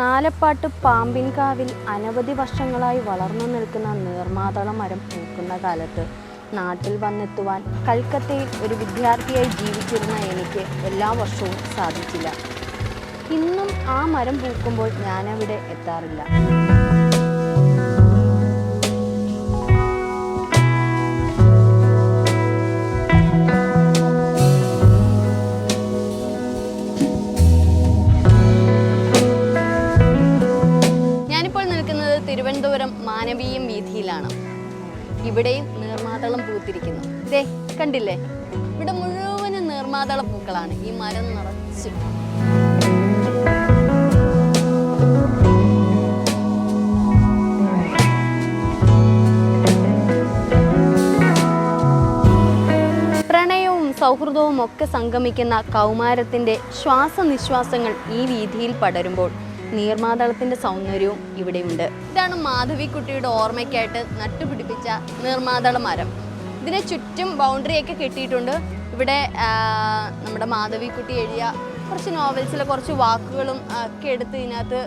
നാലപ്പാട്ട് പാമ്പിൻകാവിൽ അനവധി വർഷങ്ങളായി വളർന്നു നിൽക്കുന്ന നീർമാതള മരം പൂക്കുന്ന കാലത്ത് നാട്ടിൽ വന്നെത്തുവാൻ കൽക്കത്തയിൽ ഒരു വിദ്യാർത്ഥിയായി ജീവിച്ചിരുന്ന എനിക്ക് എല്ലാ വർഷവും സാധിച്ചില്ല. ഇന്നും ആ മരം പൂക്കുമ്പോൾ ഞാനവിടെ എത്താറില്ല. ഇവിടെയും നീർമാതളം പൂത്തിരിക്കുന്നു. ദേ കണ്ടില്ലേ? ഇവിടെ മുഴുവനും നീർമാതള പൂക്കളാണ്. ഈ മരം നിറച്ചു. സൗഹൃദവും ഒക്കെ സംഗമിക്കുന്ന കൗമാരത്തിന്റെ ശ്വാസനിശ്വാസങ്ങൾ ഈ വീതിയിൽ പടരുമ്പോൾ നീർമാതളത്തിന്റെ സൗന്ദര്യവും ഇവിടെയുണ്ട്. ഇതാണ് മാധവിക്കുട്ടിയുടെ ഓർമ്മയ്ക്കായിട്ട് നട്ടുപിടിപ്പിച്ച നീർമാതള മരം ഇതിനെ ചുറ്റും ബൗണ്ടറി ഒക്കെ കെട്ടിയിട്ടുണ്ട്. ഇവിടെ നമ്മുടെ മാധവിക്കുട്ടി എഴുതിയ കുറച്ച് നോവൽസിലെ കുറച്ച് വാക്കുകളും ഒക്കെ എടുത്ത് ഇതിനകത്ത്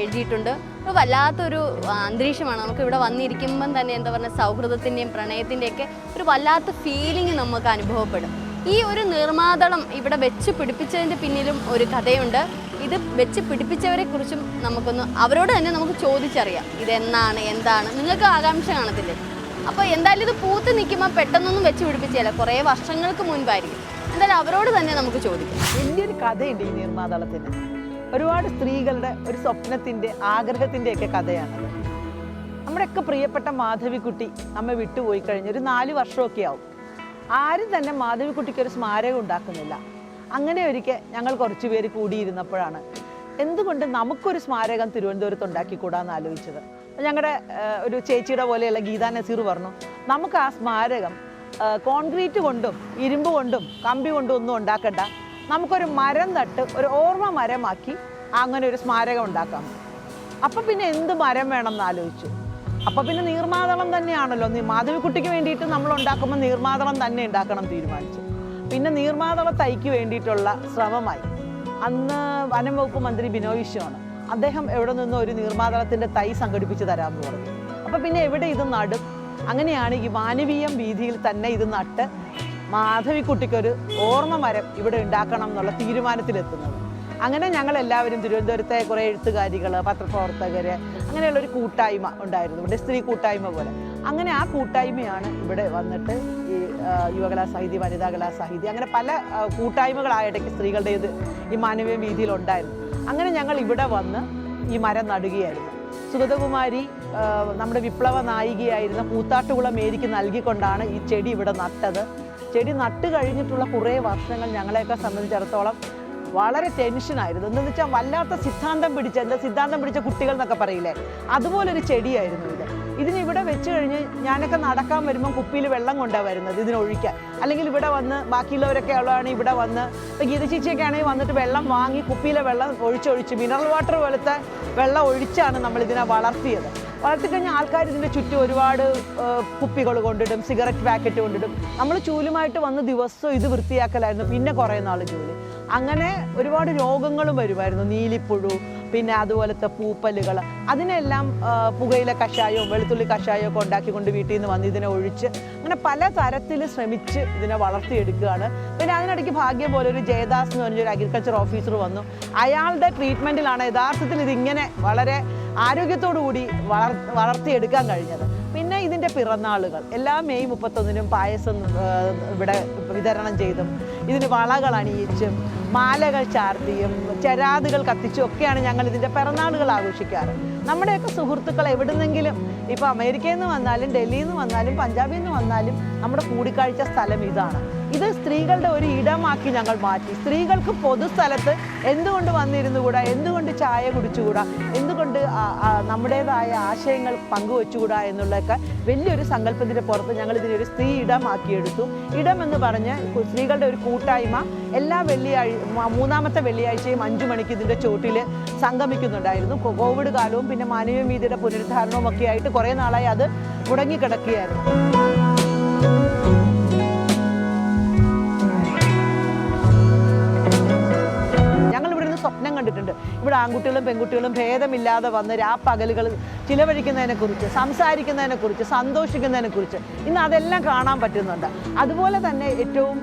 എഴുതിയിട്ടുണ്ട്. വല്ലാത്തൊരു അന്തരീക്ഷമാണ്. നമുക്ക് ഇവിടെ വന്നിരിക്കുമ്പം തന്നെ എന്താ പറയുക സൗഹൃദത്തിന്റെയും പ്രണയത്തിന്റെയൊക്കെ ഒരു വല്ലാത്ത ഫീലിംഗ് നമുക്ക് അനുഭവപ്പെടും. ഈ ഒരു നിർമാതളം ഇവിടെ വെച്ച് പിടിപ്പിച്ചതിന്റെ പിന്നിലും ഒരു കഥയുണ്ട്. ഇത് വെച്ച് പിടിപ്പിച്ചവരെ കുറിച്ചും നമുക്കൊന്ന് അവരോട് തന്നെ നമുക്ക് ചോദിച്ചറിയാം. ഇതെന്നാണ് എന്താണ്? നിങ്ങൾക്ക് ആകാംക്ഷ കാണത്തില്ലേ? അപ്പോൾ എന്തായാലും ഇത് പൂത്ത് നിൽക്കുമ്പോൾ പെട്ടെന്നൊന്നും വെച്ച് പിടിപ്പിച്ചില്ല കുറേ വർഷങ്ങൾക്ക് മുൻപായിരിക്കും. എന്തായാലും അവരോട് തന്നെ നമുക്ക് ചോദിക്കാം. വലിയൊരു കഥയുണ്ട് ഈ നീർമാതളത്തിന് ഒരുപാട് സ്ത്രീകളുടെ ഒരു സ്വപ്നത്തിന്റെ ആഗ്രഹത്തിന്റെയൊക്കെ കഥയാണത് നമ്മുടെയൊക്കെ പ്രിയപ്പെട്ട മാധവിക്കുട്ടി നമ്മെ വിട്ടുപോയി കഴിഞ്ഞ ഒരു നാല് വർഷമൊക്കെ ആവും. ആരും തന്നെ മാധവിക്കുട്ടിക്ക് ഒരു സ്മാരകം ഉണ്ടാക്കുന്നില്ല. അങ്ങനെ ഒരിക്കൽ ഞങ്ങൾ കുറച്ച് പേര് കൂടിയിരുന്നപ്പോഴാണ്. എന്തുകൊണ്ട് നമുക്കൊരു സ്മാരകം തിരുവനന്തപുരത്ത് ഉണ്ടാക്കിക്കൂടാന്ന് ആലോചിച്ചത്? ഞങ്ങളുടെ ഒരു ചേച്ചിയുടെ പോലെയുള്ള ഗീതാ നസീർ പറഞ്ഞു നമുക്ക് ആ സ്മാരകം കോൺക്രീറ്റ് കൊണ്ടും ഇരുമ്പ് കൊണ്ടും കമ്പി കൊണ്ടും ഒന്നും ഉണ്ടാക്കണ്ട. നമുക്കൊരു മരം നട്ട് ഒരു ഓർമ്മ മരമാക്കി അങ്ങനെ ഒരു സ്മാരകം ഉണ്ടാക്കാം. അപ്പം പിന്നെ എന്ത് മരം വേണം എന്ന് ആലോചിച്ചു? അപ്പം പിന്നെ നീർമാതളം തന്നെയാണല്ലോ. മാധവിക്കുട്ടിക്ക് വേണ്ടിയിട്ട് നമ്മൾ ഉണ്ടാക്കുമ്പോൾ നീർമാതളം തന്നെ ഉണ്ടാക്കണം തീരുമാനിച്ചു. പിന്നെ നീർമാതള തൈക്ക് വേണ്ടിയിട്ടുള്ള ശ്രമമായി. അന്ന് വനം വകുപ്പ് മന്ത്രി ബിനോയ് വിശ്വമാണ് അദ്ദേഹം എവിടെ നിന്നും ഒരു നീർമാതളത്തിന്റെ തൈ സംഘടിപ്പിച്ച് തരാമെന്ന് പറഞ്ഞു. അപ്പം പിന്നെ എവിടെ ഇത് നടും? അങ്ങനെയാണ് ഈ മാനവീയം വീതിയിൽ തന്നെ ഇത് നട്ട് മാധവിക്കുട്ടിക്കൊരു ഓർമ്മ മരം ഇവിടെ ഉണ്ടാക്കണം എന്നുള്ള തീരുമാനത്തിലെത്തുന്നത്. അങ്ങനെ ഞങ്ങൾ എല്ലാവരും തിരുവനന്തപുരത്തെ കുറേ എഴുത്തുകാരികൾ പത്രപ്രവർത്തകർ അങ്ങനെയുള്ള ഒരു കൂട്ടായ്മ ഉണ്ടായിരുന്നു. ഇവിടെ സ്ത്രീ കൂട്ടായ്മ പോലെ. അങ്ങനെ ആ കൂട്ടായ്മയാണ് ഇവിടെ വന്നിട്ട് യുവകലാ സാഹിതി വനിതാ കലാ സാഹിതി അങ്ങനെ പല ആ, കൂട്ടായ്മകളായിടയ്ക്ക് സ്ത്രീകളുടെ ഇത് ഈ മാനവീയ വീതിയിൽ ഉണ്ടായിരുന്നു അങ്ങനെ ഞങ്ങൾ ഇവിടെ വന്ന് ഈ മരം നടുകയായിരുന്നു. സുഗതകുമാരി നമ്മുടെ വിപ്ലവ നായികയായിരുന്ന കൂത്താട്ടുകുളം മേരിക്ക് നൽകിക്കൊണ്ടാണ് ഈ ചെടി ഇവിടെ നട്ടത്. ചെടി നട്ട് കഴിഞ്ഞിട്ടുള്ള കുറേ വർഷങ്ങൾ ഞങ്ങളെയൊക്കെ സംബന്ധിച്ചിടത്തോളം വളരെ ടെൻഷനായിരുന്നു എന്തെന്ന് വെച്ചാൽ വല്ലാത്ത സിദ്ധാന്തം പിടിച്ച എന്താ സിദ്ധാന്തം പിടിച്ച കുട്ടികൾ എന്നൊക്കെ പറയില്ലേ? അതുപോലൊരു ചെടിയായിരുന്നു ഇത്. ഇതിന് ഇവിടെ വെച്ച് കഴിഞ്ഞ് ഞാനൊക്കെ നടക്കാൻ വരുമ്പോൾ കുപ്പിയിൽ വെള്ളം കൊണ്ടാണ് വരുന്നത് ഇതിനൊഴിക്കാൻ അല്ലെങ്കിൽ ഇവിടെ വന്ന് ബാക്കിയുള്ളവരൊക്കെ ഉള്ളതാണ് ഇവിടെ വന്ന്. ഇപ്പം ഗീത ചേച്ചിയൊക്കെ ആണെങ്കിൽ വന്നിട്ട് വെള്ളം വാങ്ങി കുപ്പിയിലെ വെള്ളം ഒഴിച്ചൊഴിച്ച് മിനറൽ വാട്ടർ പോലത്തെ വെള്ളം ഒഴിച്ചാണ് നമ്മൾ ഇതിനെ വളർത്തിയത്. വളർത്തിക്കഴിഞ്ഞാൽ ആൾക്കാർ ഇതിന്റെ ചുറ്റും ഒരുപാട് കുപ്പികൾ കൊണ്ടിടും സിഗരറ്റ് പാക്കറ്റ് കൊണ്ടിടും. നമ്മൾ ചൂലുമായിട്ട് വന്ന് ദിവസവും ഇത് വൃത്തിയാക്കലായിരുന്നു. പിന്നെ കുറേ നാൾ ജോലി. അങ്ങനെ ഒരുപാട് രോഗങ്ങളും വരുമായിരുന്നു. നീലിപ്പുഴു പിന്നെ അതുപോലത്തെ പൂപ്പലുകൾ അതിനെല്ലാം പുകയില കഷായവും വെളുത്തുള്ളി കഷായവും ഒക്കെ ഉണ്ടാക്കിക്കൊണ്ട് വീട്ടിൽ നിന്ന് വന്ന് ഇതിനെ ഒഴിച്ച് അങ്ങനെ പല തരത്തിൽ ശ്രമിച്ച് ഇതിനെ വളർത്തിയെടുക്കുകയാണ്. പിന്നെ അതിനിടയ്ക്ക് ഭാഗ്യം പോലെ ഒരു ജയദാസ് എന്ന് പറഞ്ഞൊരു അഗ്രികൾച്ചർ ഓഫീസർ വന്നു. അയാളുടെ ട്രീറ്റ്മെന്റിലാണ് യഥാർത്ഥത്തിൽ ഇതിങ്ങനെ വളരെ ആരോഗ്യത്തോടു കൂടി വളർ വളർത്തിയെടുക്കാൻ കഴിഞ്ഞത്. പിന്നെ ഇതിന്റെ പിറന്നാളുകൾ. എല്ലാ മെയ് മുപ്പത്തൊന്നിനും പായസം ഇവിടെ വിതരണം ചെയ്തും ഇതിന് വളകൾ അണിയിച്ചും മാലകൾ ചാർത്തിയും ചരാതുകൾ കത്തിച്ചും ഒക്കെയാണ് ഞങ്ങൾ ഇതിന്റെ പിറന്നാളുകൾ ആഘോഷിക്കാറ്. നമ്മുടെയൊക്കെ സുഹൃത്തുക്കൾ എവിടുന്നെങ്കിലും ഇപ്പോൾ അമേരിക്കയിൽ നിന്ന് വന്നാലും ഡൽഹിയിൽ നിന്ന് വന്നാലും പഞ്ചാബിൽ നിന്ന് വന്നാലും നമ്മുടെ കൂടിക്കാഴ്ച സ്ഥലം ഇതാണ്. ഇത് സ്ത്രീകളുടെ ഒരു ഇടമാക്കി ഞങ്ങൾ മാറ്റി. സ്ത്രീകൾക്ക് പൊതുസ്ഥലത്ത് എന്തുകൊണ്ട് വന്നിരുന്നുകൂടാ എന്തുകൊണ്ട് ചായ കുടിച്ചുകൂടാ? എന്തുകൊണ്ട് നമ്മുടേതായ ആശയങ്ങൾ പങ്കുവെച്ചുകൂടാ എന്നുള്ളതൊക്കെ വലിയൊരു സങ്കല്പത്തിന്റെ പുറത്ത് ഞങ്ങൾ ഇതിനൊരു സ്ത്രീ ഇടമാക്കിയെടുത്തു. ഇടം എന്ന് പറഞ്ഞ് സ്ത്രീകളുടെ ഒരു കൂട്ടായ്മ എല്ലാ വെള്ളിയാഴ്ച മൂന്നാമത്തെ വെള്ളിയാഴ്ചയും അഞ്ചു മണിക്ക് ഇതിന്റെ ചോട്ടിൽ സംഗമിക്കുന്നുണ്ടായിരുന്നു. കോവിഡ് കാലവും പിന്നെ മാനവീയ നീതിയുടെ പുനരുദ്ധാരണവും ഒക്കെ ആയിട്ട് കുറേ നാളായി അത് മുടങ്ങിക്കിടക്കുകയായിരുന്നു. ആൺകുട്ടികളും പെൺകുട്ടികളും ഭേദമില്ലാതെ വന്ന് രാപ്പകലുകൾ ചിലവഴിക്കുന്നതിനെക്കുറിച്ച് സംസാരിക്കുന്നതിനെക്കുറിച്ച് സന്തോഷിക്കുന്നതിനെക്കുറിച്ച് ഇന്ന് അതെല്ലാം കാണാൻ പറ്റുന്നുണ്ട്. അതുപോലെ തന്നെ ഏറ്റവും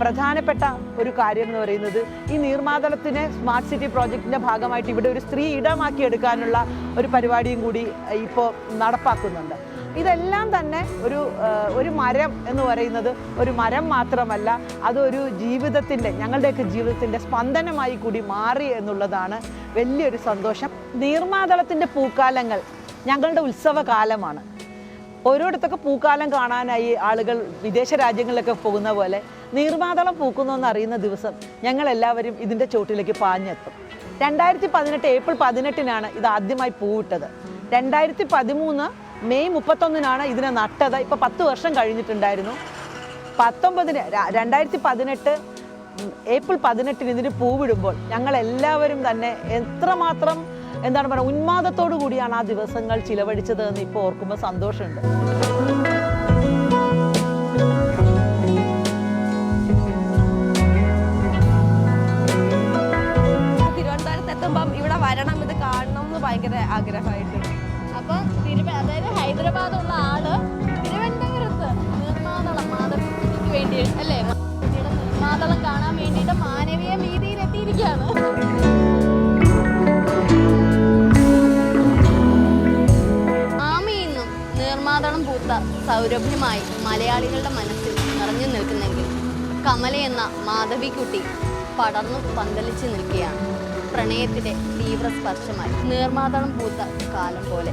പ്രധാനപ്പെട്ട ഒരു കാര്യം എന്ന് പറയുന്നത് ഈ നീർമാതളത്തിനെ സ്മാർട്ട് സിറ്റി പ്രോജക്റ്റിന്റെ ഭാഗമായിട്ട് ഇവിടെ ഒരു സ്ത്രീ ഇടമാക്കി എടുക്കാനുള്ള ഒരു പരിപാടിയും കൂടി ഇപ്പോൾ നടപ്പാക്കുന്നുണ്ട്. ഇതെല്ലാം തന്നെ ഒരു ഒരു മരം എന്ന് പറയുന്നത് ഒരു മരം മാത്രമല്ല അതൊരു ജീവിതത്തിന്റെ ഞങ്ങളുടെയൊക്കെ ജീവിതത്തിന്റെ സ്പന്ദനമായി കൂടി മാറി എന്നുള്ളതാണ് വലിയൊരു സന്തോഷം. നീർമാതളത്തിന്റെ പൂക്കാലങ്ങൾ ഞങ്ങളുടെ ഉത്സവകാലമാണ്. ഓരോടത്തൊക്കെ പൂക്കാലം കാണാനായി ആളുകൾ വിദേശ രാജ്യങ്ങളിലൊക്കെ പോകുന്ന പോലെ നീർമാതളം പൂക്കുന്നു എന്നറിയുന്ന ദിവസം ഞങ്ങളെല്ലാവരും ഇതിന്റെ ചോട്ടിലേക്ക് പാഞ്ഞെത്തും. രണ്ടായിരത്തി പതിനെട്ട് ഏപ്രിൽ പതിനെട്ടിനാണ് ഇത് ആദ്യമായി പൂവിട്ടത്. രണ്ടായിരത്തി പതിമൂന്ന് മെയ് മുപ്പത്തൊന്നിനാണ് ഇതിനെ നട്ടത്. ഇപ്പോൾ പത്ത് വർഷം കഴിഞ്ഞിട്ടുണ്ടായിരുന്നു. പത്തൊമ്പതിന് രണ്ടായിരത്തി പതിനെട്ട് ഏപ്രിൽ പതിനെട്ടിന് ഇതിന് പൂവിടുമ്പോൾ ഞങ്ങൾ എല്ലാവരും തന്നെ എത്രമാത്രം എന്താണ് പറയുക ഉന്മാദത്തോടു കൂടിയാണ് ആ ദിവസങ്ങൾ ചിലവഴിച്ചത് എന്ന് ഇപ്പോൾ ഓർക്കുമ്പോൾ സന്തോഷമുണ്ട്. തിരുവനന്തപുരത്ത് എത്തുമ്പം ഇവിടെ വരണം. ഇത് കാണണം എന്ന് ഭയങ്കര ആഗ്രഹമായിട്ടുണ്ട് അപ്പൊ തിരുവ അതായത് ഹൈദരാബാദുള്ള ആൾ തിരുവനന്തപുരത്ത് നിർമ്മാതളം മാതൃക്ക് വേണ്ടി അല്ലേ? മാധവിയുടെ നിർമ്മാതളം കാണാൻ വേണ്ടിയിട്ട് മാനവീയ വീതിയിൽ എത്തിയിരിക്കുകയാണ്. ആമയിന്നും നിർമാതളം പൂത്ത സൗരഭ്യമായി മലയാളികളുടെ മനസ്സിൽ നിറഞ്ഞു നിൽക്കുന്നെങ്കിൽ കമല എന്ന മാധവിക്കുട്ടി പടർന്നു പന്തലിച്ച് നിൽക്കുകയാണ്. പ്രണയത്തിന്റെ തീവ്ര സ്പർശമായി നീർമാതളം പൂത്ത കാലം പോലെ.